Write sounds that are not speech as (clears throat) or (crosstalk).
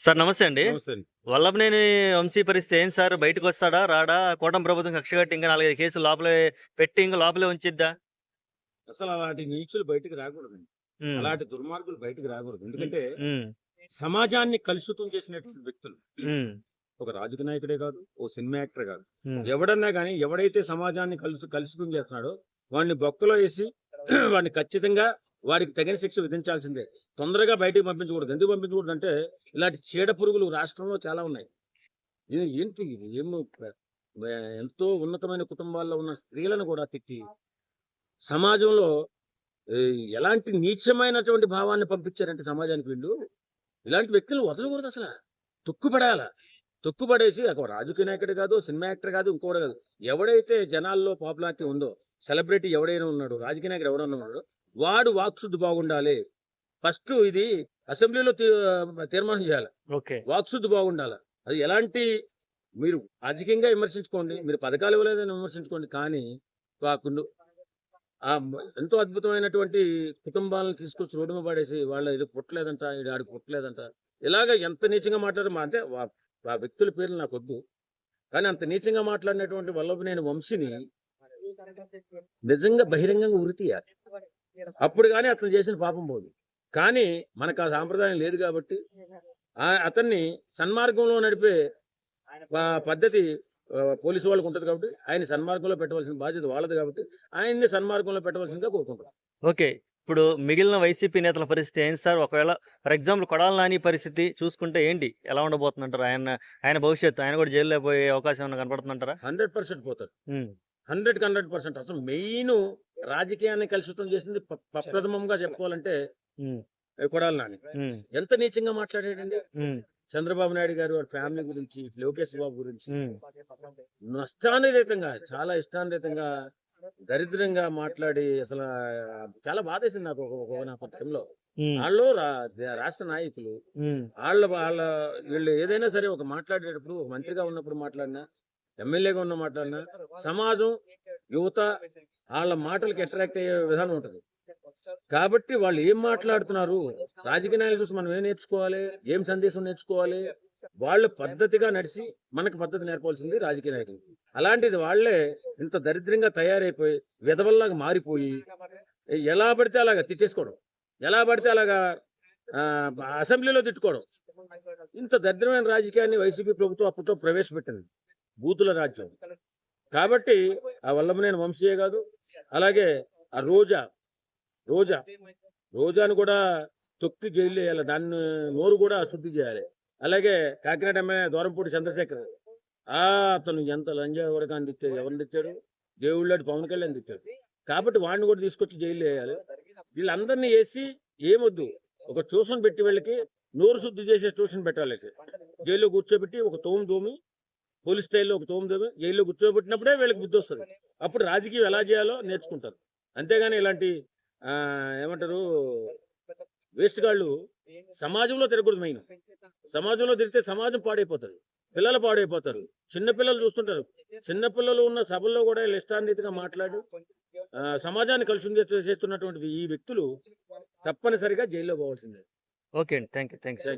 Sir నమస్తే అండి. వల్లభనేని వంశీ పరిస్థితి ఏం సార్? బయటకు వస్తాడా? రాడా? కూటమి ప్రభుత్వం కక్ష కట్టి ఇంకా నాలుగైదు కేసులు లోపలే పెట్టి ఇంకా లోపలే ఉంచిద్దా? అసలు అలాంటి నీచులు బయటకు రాకూడదు ఉమ్, అలాంటి దుర్మార్గులు బయటకు రాకూడదు. ఎందుకంటే సమాజాన్ని కలుషితం చేసినటువంటి వ్యక్తులు. ఒక రాజకీయ నాయకుడే కాదు ఓ సినిమా యాక్టర్ కాదు. ఎవడన్నా కానీ ఎవడైతే సమాజాన్ని కలుసు కలుషితం చేస్తున్నాడో వాడిని బొక్కలో వేసి (clears throat) వాడిని ఖచ్చితంగా వాడికి తగిన శిక్ష విధించాల్సిందే. తొందరగా బయటికి పంపించకూడదు. ఎందుకు పంపించకూడదు అంటే ఇలాంటి చీడ పురుగులు రాష్ట్రంలో చాలా ఉన్నాయి. ఏంటి ఏమో ఎంతో ఉన్నతమైన కుటుంబాల్లో ఉన్న స్త్రీలను కూడా తిట్టి సమాజంలో ఎలాంటి నీచమైనటువంటి భావాన్ని పంపించారంటే సమాజానికి వీళ్ళు? ఇలాంటి వ్యక్తులు వదలకూడదు అసలు. తొక్కుపడాల. తొక్కుపడేసి ఒక రాజకీయ నాయకుడు కాదు సినిమా యాక్టర్ కాదు ఇంకోటి కాదు. ఎవడైతే జనాల్లో పాపులారిటీ ఉందో సెలబ్రిటీ ఎవడైనా ఉన్నాడు రాజకీయ నాయకుడు ఎవడైనా ఉన్నాడు వాడు వాక్శుద్ధి బాగుండాలి. ఫస్ట్ ఇది అసెంబ్లీలో తీర్మానం చేయాలి. ఓకే. వాక్శుద్ధి బాగుండాలి. అది ఎలాంటి మీరు రాజకీయంగా విమర్శించుకోండి మీరు పథకాలు ఇవ్వలేదని విమర్శించుకోండి కానీ కాకుండా ఆ ఎంతో అద్భుతమైనటువంటి కుటుంబాలను తీసుకొచ్చి రోడ్డు పడేసి వాళ్ళ ఇది పుట్టలేదంట ఇది ఆడికి పుట్టలేదంట ఇలాగ ఎంత నీచంగా మాట్లాడారు మా అంటే ఆ వ్యక్తుల పేర్లు నాకు వద్దు. కానీ అంత నీచంగా మాట్లాడినటువంటి వల్లభనేని వంశీని నిజంగా బహిరంగంగా ఉరి తీయాలి. అప్పుడు కానీ అతను చేసిన పాపం పోదు. కానీ మనకు ఆ సాంప్రదాయం లేదు కాబట్టి ఆ- అతన్ని సన్మార్గంలో నడిపే పద్ధతి పోలీసు వాళ్ళకు ఉంటుంది కాబట్టి ఆయన సన్మార్గంలో పెట్టవలసిన బాధ్యత వాళ్ళది కాబట్టి ఆయన్ని సన్మార్గంలో పెట్టవలసిందిగా కోరుకుంటాం ఓకే. ఇప్పుడు మిగిలిన వైసీపీ నేతల పరిస్థితి ఏంటి సార్? ఒకవేళ ఫర్ ఎగ్జాంపుల్ కొడాల నాని పరిస్థితి చూసుకుంటే ఏంటి? ఎలా ఉండబోతుందంటారు? ఆయన ఆయన భవిష్యత్తు ఆయన కూడా జైల్లో పోయే అవకాశం ఏమైనా కనపడుతుందంటారా హండ్రెడ్ పర్సెంట్ పోతారు. Hundred hundred percent. అసలు మెయిన్ రాజకీయాన్ని కలుషితం చేసింది ప- ప- ప్రథమంగా చెప్పుకోవాలంటే కొడాలి నాని ఎంత నీచంగా మాట్లాడాడండి? చంద్రబాబు నాయుడు గారు వాళ్ళ ఫ్యామిలీ గురించి లోకేష్ బాబు గురించి. ఉమ్, నష్టాన్వితంగా చాలా ఇష్టాన్వితంగా దరిద్రంగా మాట్లాడి అసలు చాలా బాధేసింది నాకు ఒక- టైంలో. వాళ్ళు రాష్ట్ర నాయకులు వాళ్ళ వాళ్ళ వీళ్ళు ఏదైనా సరే ఒక మాట్లాడేటప్పుడు ఒక మంత్రిగా ఉన్నప్పుడు మాట్లాడినా ఎమ్మెల్యేగా ఉన్న మాట్లాడినా సమాజం యువత వాళ్ళ మాటలకి అట్రాక్ట్ అయ్యే విధానం ఉంటుంది. కాబట్టి వాళ్ళు ఏం మాట్లాడుతున్నారు? రాజకీయ నాయకులు చూసి మనం ఏం నేర్చుకోవాలి? ఏం సందేశం నేర్చుకోవాలి? వాళ్ళు పద్ధతిగా నడిచి మనకు పద్ధతి నేర్పాల్సింది రాజకీయ నాయకులు. అలాంటిది వాళ్ళే ఇంత దరిద్రంగా తయారైపోయి విధవల్లాగా మారిపోయి ఎలా పడితే అలాగా తిట్టేసుకోవడం. ఎలా పడితే అలాగా అసెంబ్లీలో తిట్టుకోవడం. ఇంత దరిద్రమైన రాజకీయాన్ని వైసీపీ ప్రభుత్వం అప్పట్లో ప్రవేశపెట్టింది. బూతుల రాజ్యం. కాబట్టి ఆ వల్లభనేని వంశీయే కాదు అలాగే ఆ రోజా రోజా. రోజాను కూడా తొక్కి జైలు వేయాలి. దాన్ని నోరు కూడా శుద్ధి చేయాలి. అలాగే కాకినాడ ఎమ్మెల్యే దూరంపూడి చంద్రశేఖర్. ఆ అతను ఎంత లంజా ఎవరికాని తిట్టాడు ఎవరిని తిట్టాడు? దేవుళ్ళాడు పవన్ కళ్యాణ్ తెచ్చాడు కాబట్టి వాడిని కూడా తీసుకొచ్చి జైలు వేయాలి. వీళ్ళందరినీ వేసి ఏమొద్దు? ఒక ట్యూషన్ పెట్టి వీళ్ళకి నోరు శుద్ధి చేసే ట్యూషన్ పెట్టాలి. జైల్లో కూర్చోబెట్టి ఒక తోము దోమి పోలీస్ స్టైల్లో ఒక తోము దోమి జైల్లో కూర్చోబెట్టినప్పుడే వీళ్ళకి బుద్ధి వస్తుంది. అప్పుడు రాజకీయం ఎలా చేయాలో నేర్చుకుంటారు. అంతేగాని ఇలాంటి ఏమంటారు? వేస్ట్ గాళ్ళు సమాజంలో తిరగకూడదు మెయిన్. సమాజంలో తిరిగితే సమాజం పాడైపోతుంది. పిల్లలు పాడైపోతారు. చిన్న పిల్లలు చూస్తుంటారు. చిన్న పిల్లలు ఉన్న సభల్లో కూడా ఇష్టాన్రీతిగా మాట్లాడి సమాజాన్ని చేస్తూ- చేస్తున్నటువంటి ఈ వ్యక్తులు తప్పనిసరిగా జైల్లో పోవాల్సిందే. ఓకే అండి. Thank you thank you